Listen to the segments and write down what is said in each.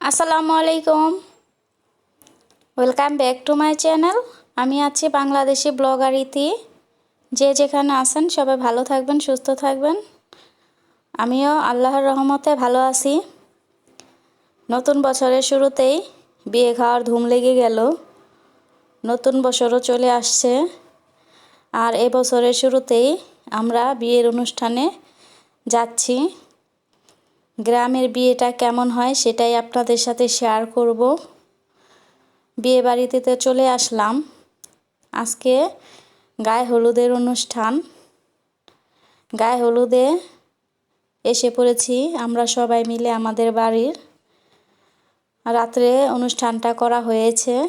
আসসালামু আলাইকুম। Welcome back to my channel আমি আছি বাংলাদেশি ব্লগার ইতি। যে যেখানে আছেন সবাই ভালো থাকবেন, সুস্থ থাকবেন। আমিও আল্লাহর রহমতে ভালো আছি। নতুন বছরের শুরুতেই বিয়ে খাওয়ার ধুম লেগে গেল। নতুন বছরও চলে আসছে। আর এ বছরের শুরুতেই আমরা বিয়ের অনুষ্ঠানে যাচ্ছি। গ্রামের বিয়েটা কেমন হয় সেটাই আপনাদের সাথে শেয়ার করব। বিয়ে বাড়িতে তো চলে আসলাম। আজকে গায়ে হলুদের অনুষ্ঠান। গায়ে হলুদে এসে পড়েছি আমরা সবাই মিলে আমাদের বাড়ির। রাত্রে অনুষ্ঠানটা করা হয়েছে।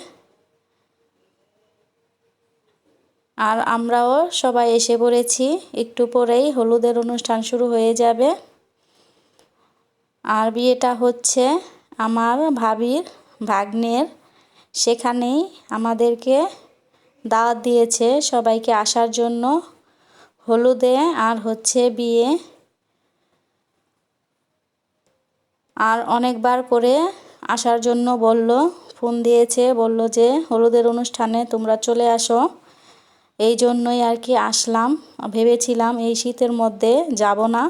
আর আমরাও সবাই এসে পড়েছি। একটু পরেই হলুদের অনুষ্ঠান শুরু হয়ে যাবে। আর বিয়েটা হচ্ছে আমার ভাবির ভাগ্নের। সেখানেই আমাদেরকে দাওয়াত দিয়েছে সবাইকে আসার জন্য হলুদে আর হচ্ছে বিয়ে। আর অনেকবার করে আসার জন্য বলল, ফোন দিয়েছে, বলল যে হলুদের অনুষ্ঠানে তোমরা চলে আসো। এই জন্যই আর কি আসলাম। ভেবেছিলাম এই শীতের মধ্যে যাব না।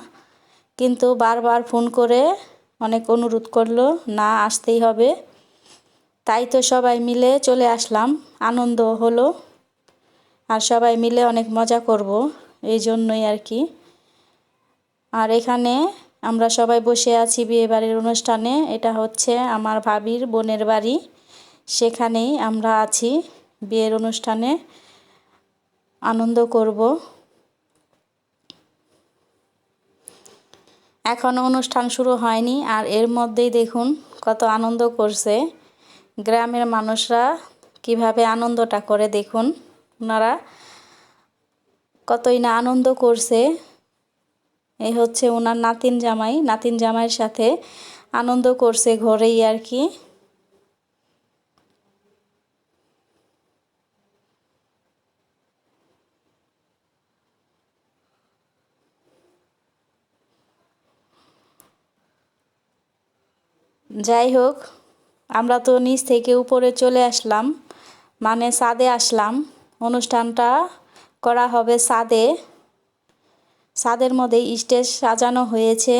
কিন্তু বারবার ফোন করে অনেক অনুরোধ করল, না, আসতেই হবে। তাই তো সবাই মিলে চলে আসলাম। আনন্দ হলো। আর সবাই মিলে অনেক মজা করব, এই জন্যই আর কি। আর এখানে আমরা সবাই বসে আছি বিয়ে বাড়ির অনুষ্ঠানে। এটা হচ্ছে আমার ভাবির বোনের বাড়ি। সেখানেই আমরা আছি বিয়ের অনুষ্ঠানে। আনন্দ করব। এখনও অনুষ্ঠান শুরু হয়নি আর এর মধ্যেই দেখুন কত আনন্দ করছে। গ্রামের মানুষরা কীভাবে আনন্দটা করে দেখুন। ওনারা কতই না আনন্দ করছে। এই হচ্ছে ওনার নাতিন জামাই। নাতিন জামাইয়ের সাথে আনন্দ করছে ঘরেই আর কি। যাই হোক, আমরা তো নিচ থেকে উপরে চলে আসলাম। মানে সাদে আসলাম। অনুষ্ঠানটা করা হবে সাদে। সাদের মধ্যে স্টেজ সাজানো হয়েছে।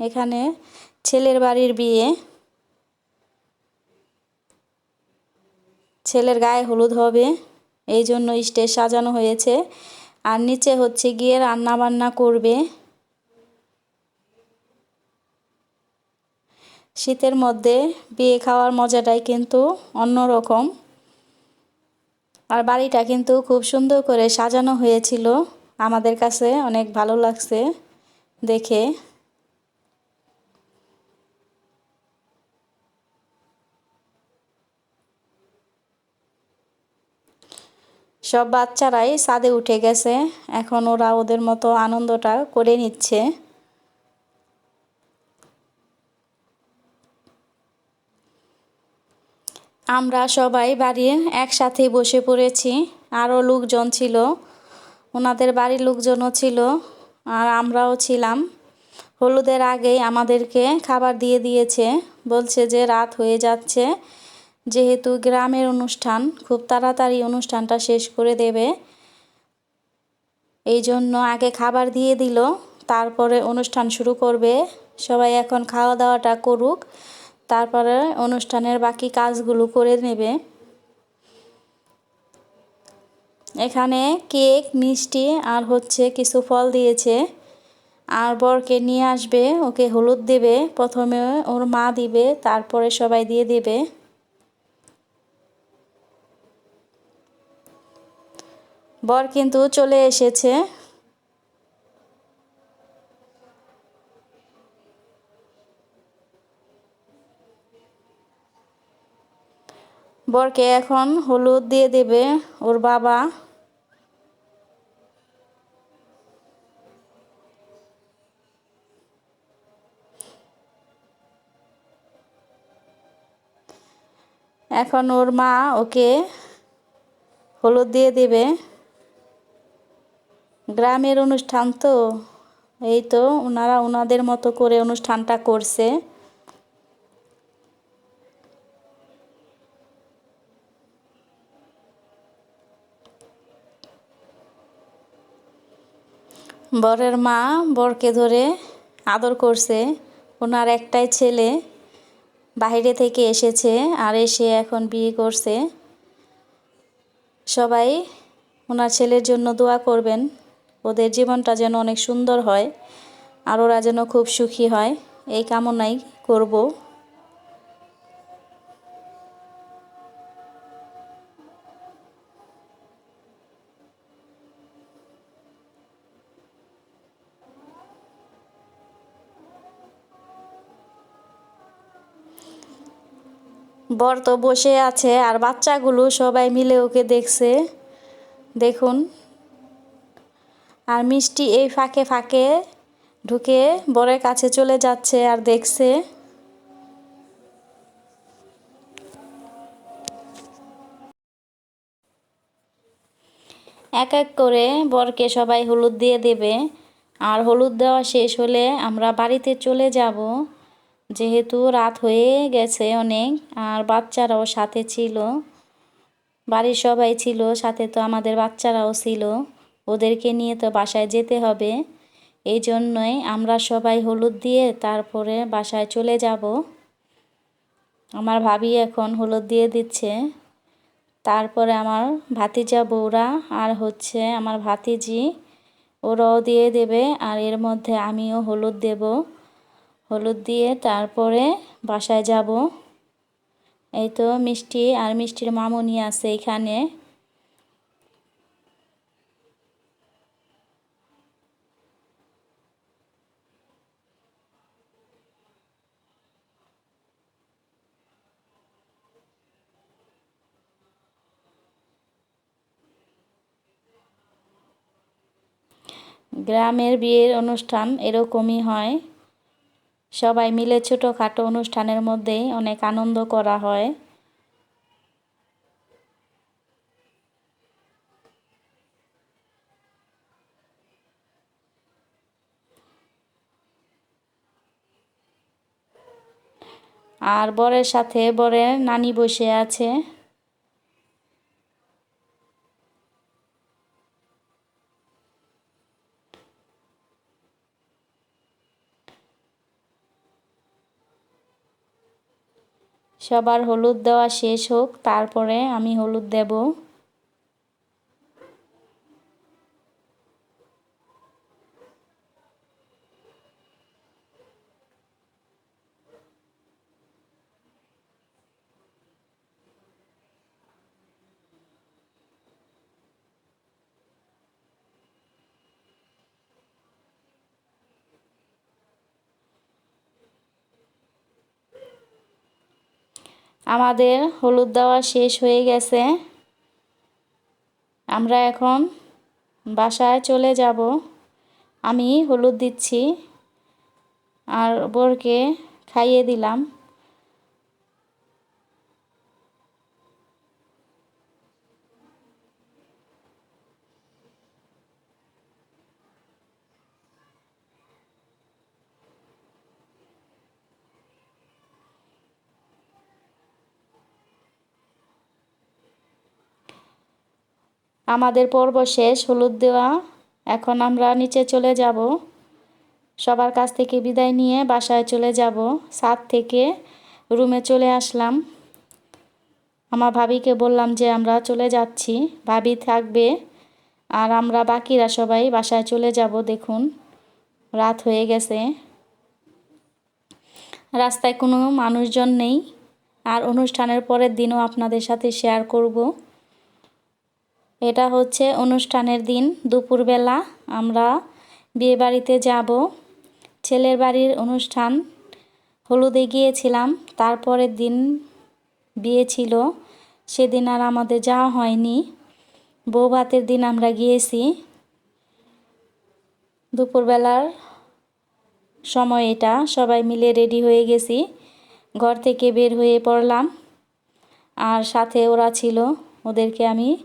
এখানে ছেলের বাড়ির বিয়ে। ছেলের গায়ে হলুদ হবে। এই জন্য স্টেজ সাজানো হয়েছে। আর নিচে হচ্ছে গিয়ে রান্না বান্না করবে। শীতের মধ্যে বিয়ে খাওয়ার মজাটাই কিন্তু অন্যরকম। আর বাড়িটা কিন্তু খুব সুন্দর করে সাজানো হয়েছিল। আমাদের কাছে অনেক ভালো লাগছে দেখে। সব বাচ্চারাই ছাদে উঠে গেছে। এখন ওরা ওদের মতো আনন্দটা করে নিচ্ছে। আমরা সবাই বাড়ির একসাথে বসে পড়েছি। আরও লোকজন ছিল। ওনাদের বাড়ির লোকজনও ছিল আর আমরাও ছিলাম। হলুদের আগেই আমাদেরকে খাবার দিয়ে দিয়েছে। বলছে যে রাত হয়ে যাচ্ছে। যেহেতু গ্রামের অনুষ্ঠান, খুব তাড়াতাড়ি অনুষ্ঠানটা শেষ করে দেবে। এই জন্য আগে খাবার দিয়ে দিল। তারপরে অনুষ্ঠান শুরু করবে। সবাই এখন খাওয়া দাওয়াটা করুক। তারপরে অনুষ্ঠানের বাকি কাজগুলো করে নেবে। এখানে কেক, মিষ্টি আর হচ্ছে কিছু ফল দিয়েছে। আর বরকে নিয়ে আসবে, ওকে হলুদ দেবে, প্রথমে ওর মা দিবে, তারপরে সবাই দিয়ে দেবে। বর কিন্তু চলে এসেছে। বরকে এখন হলুদ দিয়ে দেবে ওর বাবা। এখন ওর মা ওকে হলুদ দিয়ে দেবে। গ্রামের অনুষ্ঠান তো, এই তো ওনারা ওনাদের মতো করে অনুষ্ঠানটা করছে। বরের মা বরকে ধরে আদর করছে। ওনার একটাই ছেলে বাইরে থেকে এসেছে আর এসে এখন বিয়ে করছে। সবাই ওনার ছেলের জন্য দোয়া করবেন। ওদের জীবনটা যেন অনেক সুন্দর হয় আর ওরা যেন খুব সুখী হয়। এই কামনাই করব। বর তো বসে আছে আর বাচ্চাগুলো সবাই মিলে ওকে দেখছে। দেখুন। আর মিষ্টি এই ফাঁকে ফাঁকে ঢুকে বরের কাছে চলে যাচ্ছে আর দেখছে। এক এক করে বরকে সবাই হলুদ দিয়ে দেবে। আর হলুদ দেওয়া শেষ হলে আমরা বাড়িতে চলে যাব। যেহেতু রাত হয়ে গেছে অনেক, আর বাচ্চারাও সাথে ছিল। বাড়ির সবাই ছিল, সাথে তো আমাদের বাচ্চারাও ছিল। ওদেরকে নিয়ে তো বাসায় যেতে হবে। এই জন্যই আমরা সবাই হলুদ দিয়ে তারপরে বাসায় চলে যাব। আমার ভাবি এখন হলুদ দিয়ে দিচ্ছে। তারপরে আমার ভাতিজা বউরা আর হচ্ছে আমার ভাতিজি, ওরাও দিয়ে দেবে, আর এর মধ্যে আমিও হলুদ দেব। হলুদ দিয়ে তারপরে বাসায় যাব। এই তো মিষ্টি, আর মিষ্টির মামুনি আছে এখানে। গ্রামের বিয়ের অনুষ্ঠান এরকমই হয়। সবাই মিলে ছোটোখাটো অনুষ্ঠানের মধ্যেই অনেক আনন্দ করা হয়। আর বরের সাথে বরের নানি বসে আছে। সবার হলুদ দেওয়া শেষ হোক তারপরে আমি হলুদ দেব। আমাদের হলুদ দেওয়া শেষ হয়ে গেছে। আমরা এখন বাসায় চলে যাব। আমি হলুদ দিচ্ছি, আর বরকে খাইয়ে দিলাম। আমাদের পর্ব শেষ, হলুদ দেওয়া। এখন আমরা নিচে চলে যাব। সবার কাছ থেকে বিদায় নিয়ে বাসায় চলে যাব। ছাদ থেকে রুমে চলে আসলাম। আমার ভাবিকে বললাম যে আমরা চলে যাচ্ছি। ভাবি থাকবে। আর আমরা বাকিরা সবাই বাসায় চলে যাব, দেখুন। রাত হয়ে গেছে। রাস্তায় কোনো মানুষজন নেই। আর অনুষ্ঠানের পরের দিনও আপনাদের সাথে শেয়ার করব। এটা হচ্ছে অনুষ্ঠানের দিন, দুপুরবেলা আমরা বিয়ে বাড়িতে যাব। ছেলের বাড়ির অনুষ্ঠান, হলুদে গিয়েছিলাম, তারপরের দিন বিয়ে ছিল। সেদিন আর আমাদের যাওয়া হয়নি। বউ ভাতের দিন আমরা গিয়েছি। দুপুরবেলার সময় এটা, সবাই মিলে রেডি হয়ে গেছি। ঘর থেকে বের হয়ে পড়লাম। আর সাথে ওরা ছিল, ওদেরকে আমি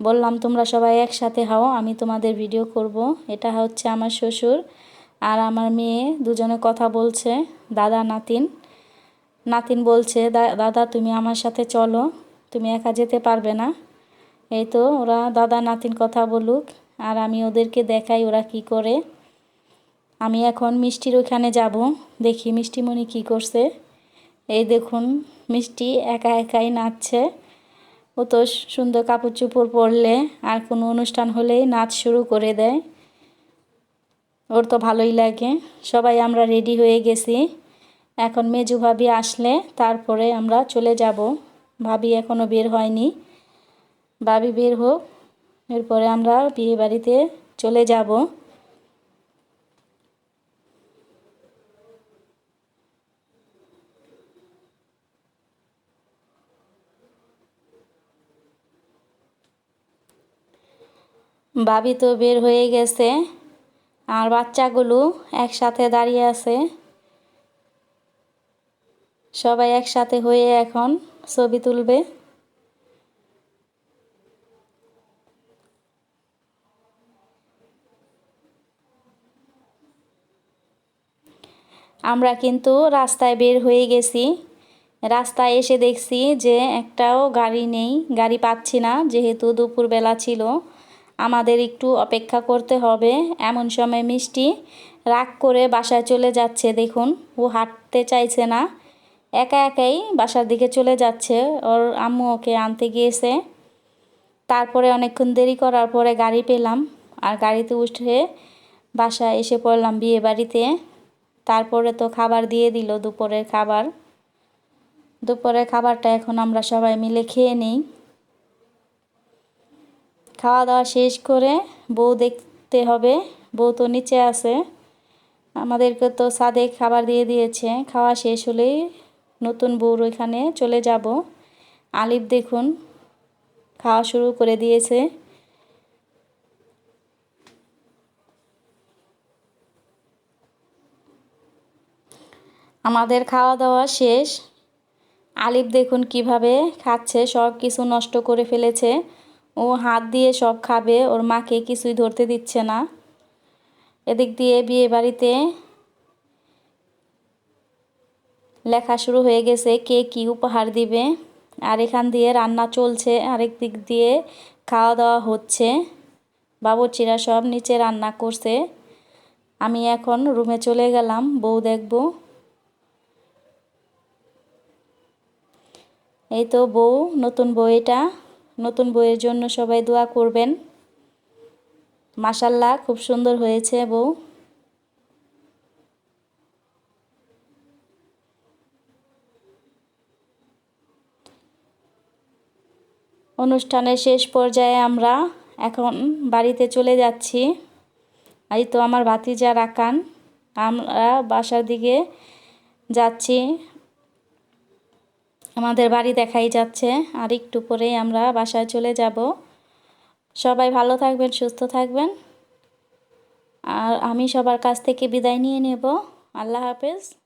বললাম, তোমরা সবাই একসাথে হও, আমি তোমাদের ভিডিও করব। এটা হচ্ছে আমার শ্বশুর আর আমার মেয়ে, দুজনে কথা বলছে। দাদা, নাতিন। নাতিন বলছে দাদা, তুমি আমার সাথে চলো, তুমি একা যেতে পারবে না। এই তো ওরা, দাদা, নাতিন কথা বলুক, আর আমি ওদেরকে দেখাই ওরা কি করে। আমি এখন মিষ্টির ওইখানে যাব, দেখি মিষ্টিমণি কি করছে। এই দেখুন, মিষ্টি একা একাই নাচছে। ও তো সুন্দর কাপড় চোপড় পরলে আর কোনো অনুষ্ঠান হলেই নাচ শুরু করে দেয়। ওর তো ভালোই লাগে। সবাই আমরা রেডি হয়ে গেছি। এখন মেজু ভাবি আসলে তারপরে আমরা চলে যাব। ভাবি এখনও বের হয়নি। ভাবি বের হোক, এরপরে আমরা বিয়ে বাড়িতে চলে যাব। ভাবি তো বের হয়ে গেছে আর বাচ্চাগুলো একসাথে দাঁড়িয়ে আছে। সবাই একসাথে হয়ে এখন ছবি তুলবে। আমরা কিন্তু রাস্তায় বের হয়ে গেছি। রাস্তায় এসে দেখছি যে একটাও গাড়ি নেই, গাড়ি পাচ্ছি না, যেহেতু দুপুরবেলা ছিল। আমাদের একটু অপেক্ষা করতে হবে। এমন সময় মিষ্টি রাগ করে বাসায় চলে যাচ্ছে, দেখুন। ও হাঁটতে চাইছে না। একা একাই বাসার দিকে চলে যাচ্ছে। ওর আম্মু ওকে আনতে গিয়েছে। তারপরে অনেকক্ষণ দেরি করার পরে গাড়ি পেলাম। আর গাড়িতে উঠে বাসায় এসে পড়লাম বিয়ে বাড়িতে। তারপরে তো খাবার দিয়ে দিল দুপুরের খাবার। দুপুরের খাবারটা এখন আমরা সবাই মিলে খেয়ে নিই। খাওয়া দাওয়া শেষ করে বউ দেখতে হবে। বউ তো নিচে আছে। আমাদেরকে তো সাদে খাবার দিয়ে দিয়েছে। খাওয়া শেষ হলেই নতুন বউর ওইখানে চলে যাব। আলিফ দেখুন, খাওয়া শুরু করে দিয়েছে। আমাদের খাওয়া দাওয়া শেষ। আলিফ দেখুন কীভাবে খাচ্ছে সব কিছু নষ্ট করে ফেলেছে। ও হাত দিয়ে সব খাবে, ওর মাকে কিছুই ধরতে দিচ্ছে না। এদিক দিয়ে বিয়ে বাড়িতে লেখা শুরু হয়ে গেছে, কে কি উপহার দিবে। আর এখান দিয়ে রান্না চলছে, আরেক দিক দিয়ে খাওয়া দাওয়া হচ্ছে। বাবুর্চিরা সব নিচে রান্না করছে। আমি এখন রুমে চলে গেলাম, বউ দেখব। এই তো বউ, নতুন বউ এটা। নতুন বইয়ের জন্য সবাই দোয়া করবেন। মাসাল্লাহ খুব সুন্দর হয়েছে বউ। অনুষ্ঠানের শেষ পর্যায়ে আমরা এখন বাড়িতে চলে যাচ্ছি। এই তো আমার ভাতিজা রাকান, আমরা বাসার দিকে যাচ্ছি। আমাদের বাড়ি দেখাই যাচ্ছে। আর একটু পরেই আমরা বাসায় চলে যাব। সবাই ভালো থাকবেন, সুস্থ থাকবেন। আর আমি সবার কাছ থেকে বিদায় নিয়ে নেব। আল্লাহ হাফেজ।